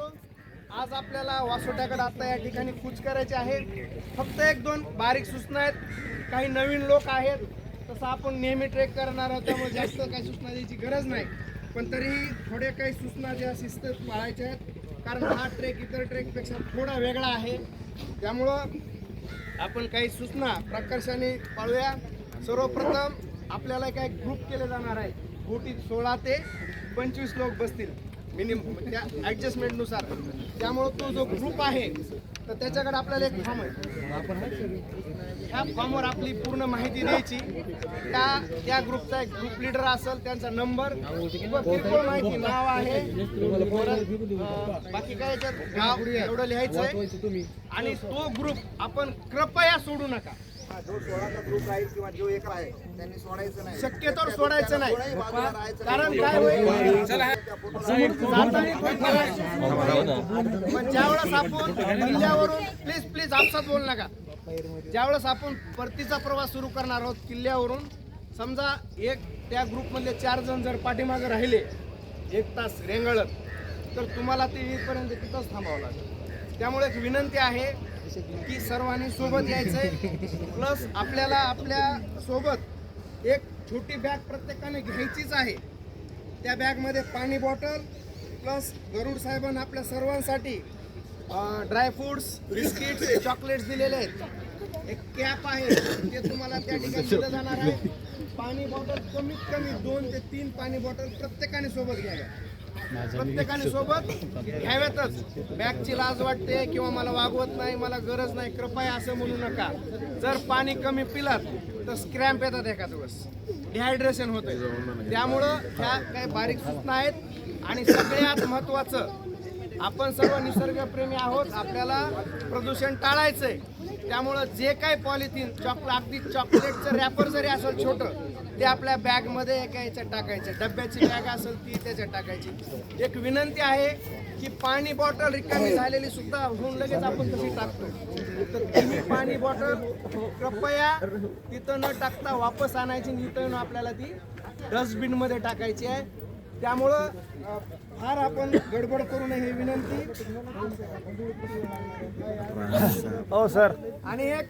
करतो आज आपल्याला वासोट्याकडे आता या ठिकाणी कूच करायचे आहे फक्त एक दोन बारीक सूचना आहेत. काही नवीन लोक आहेत. तसं आपण नेहमी ट्रेक करणार आहोत त्यामुळे जास्त काही सूचना द्यायची गरज नाही. पण तरीही थोड्या काही सूचना ज्या शिस्त पाळायच्या आहेत. कारण हा ट्रेक इतर ट्रेकपेक्षा थोडा वेगळा आहे. त्यामुळं आपण काही सूचना प्रकर्षाने पाळूया. सर्वप्रथम आपल्याला काही ग्रुप केले जाणार आहे? बोटीत सोळा ते पंचवीस लोक बसतील. मिनिमम त्या ॲडजस्टमेंटनुसार त्यामुळं तो जो ग्रुप आहे तर त्याच्याकडे आपल्याला एक फॉर्म आहे. ह्या फॉर्मवर आपली पूर्ण माहिती द्यायची. त्या त्या ग्रुपचा एक ग्रुप लिडर असेल त्यांचा नंबर किंवा किरकोळ माहिती नाव आहे. बाकी काय याच्यात? गाव एवढं लिहायचं आहे आणि तो ग्रुप आपण कृपया सोडू नका. जो सोळाचा ग्रुप राहील किंवा जो एक आहे त्यांनी सोडायचं नाही. शक्यतोवर सोडायचं नाही. कारण. काय होईल? पण ज्यावेळेस आपण किल्ल्यावरून प्लीज प्लीज आपसात बोल नका. ज्यावेळेस आपण परतीचा प्रवास सुरू करणार आहोत किल्ल्यावरून समजा एक त्या ग्रुपमधले चार जण जर पाठीमागे राहिले एक तास रेंगळत तर तुम्हाला ते येईपर्यंत तिथंच थांबावं लागेल. त्यामुळे एक विनंती आहे की सर्वांनी सोबत यायचंय. प्लस आपल्याला आपल्यासोबत एक छोटी बॅग प्रत्येकाने घ्यायचीच आहे. त्या बॅगमध्ये पाणी बॉटल प्लस गरुड साहेबांना आपल्या सर्वांसाठी ड्रायफ्रुट्स बिस्किट्स चॉकलेट्स दिलेले आहेत. एक कॅप आहे. ते तुम्हाला त्या ठिकाणी दिलं जाणार आहे. पाणी बॉटल कमीत कमी दोन ते तीन पाणी बॉटल प्रत्येकाने सोबत घ्याव्या प्रत्येकाने सोबत घ्याव्यातच बॅगची लाज वाटते किंवा मला वागवत नाही मला गरज नाही कृपया असं म्हणू नका. जर पाणी कमी पिलात तर स्क्रॅम्प येतात एका दिवस. डिहायड्रेशन होतं त्यामुळं ह्या काही बारीक सूचना आहेत. आणि सगळ्यात महत्त्वाचं आपण सर्व निसर्गप्रेमी आहोत. आपल्याला प्रदूषण टाळायचंय. त्यामुळं जे काय पॉलिथिन चॉकलेट अगदी चॉकलेटचं रॅपर जरी असेल छोटं ते आपल्या बॅगमध्ये एका याच्यात टाकायचं. डब्याची बॅग असेल ती त्याच्यात टाकायची. एक विनंती आहे की पाणी बॉटल रिकामी झालेली सुद्धा होऊन लगेच आपण तशी टाकतो. तर तुम्ही पाणी बॉटल कृपया तिथं न टाकता वापस आणायची आणि इथं आपल्याला ती डस्टबिनमध्ये टाकायची आहे. त्यामुळं फार आपण गडबड करू नये ही विनंती. हो सर. आणि एक